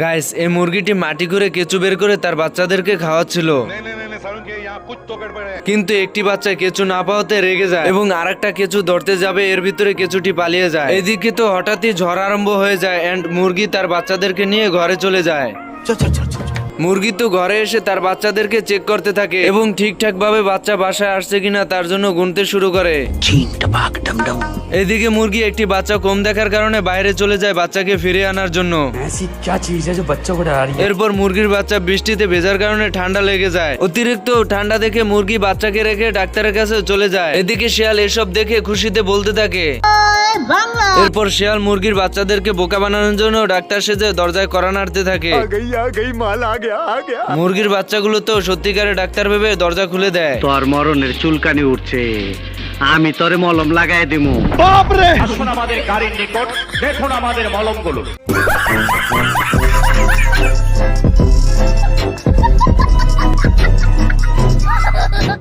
Guys এই মুরগিটি মাটি করে কেঁচু বের করে তার বাচ্চাদেরকে খাওয়াচ্ছিল। কিন্তু একটি বাচ্চা কেঁচু না পাওয়াতে রেগে যায় এবং আর একটা কেঁচু ধরতে যাবে এর ভিতরে কেঁচুটি পালিয়ে যায়। এদিকে তো হঠাৎই ঝড় আরম্ভ হয়ে যায় অ্যান্ড মুরগি তার বাচ্চাদেরকে নিয়ে ঘরে চলে যায়। মুরগি তো ঘরে এসে তার বাচ্চাদেরকে চেক করতে থাকে এবং ঠিকঠাকভাবে বাচ্চা বাসায় আসছে কিনা তার জন্য গুনতে শুরু করে। এদিকে মুরগি একটি বাচ্চা কম দেখার কারণে বাইরে চলে যায় বাচ্চাকে ফিরে আনার জন্য। এরপর মুরগির বাচ্চা বৃষ্টিতে ভেজার কারণে ঠান্ডা লেগে যায়। অতিরিক্ত ঠান্ডা দেখে মুরগি বাচ্চাকে রেখে ডাক্তারের কাছে চলে যায়। এদিকে শিয়াল এসব দেখে খুশিতে বলতে থাকে। বাংলা এরপর শিয়াল মুরগির বাচ্চাদেরকে বোকা বানানোর জন্য ডাক্তার সেজে দরজায় করা নাড়তে থাকে। মুরগির বাচ্চাগুলো তো সত্যিকারে ডাক্তার ভেবে দরজা খুলে দেয়। তোর মরণের চুলকানি উঠছে। আমি তোরে মলম লাগাই দিমু। বাপরে! আসুন আমাদের গাড়ির নিকট দেখুন আমাদের মলমগুলো।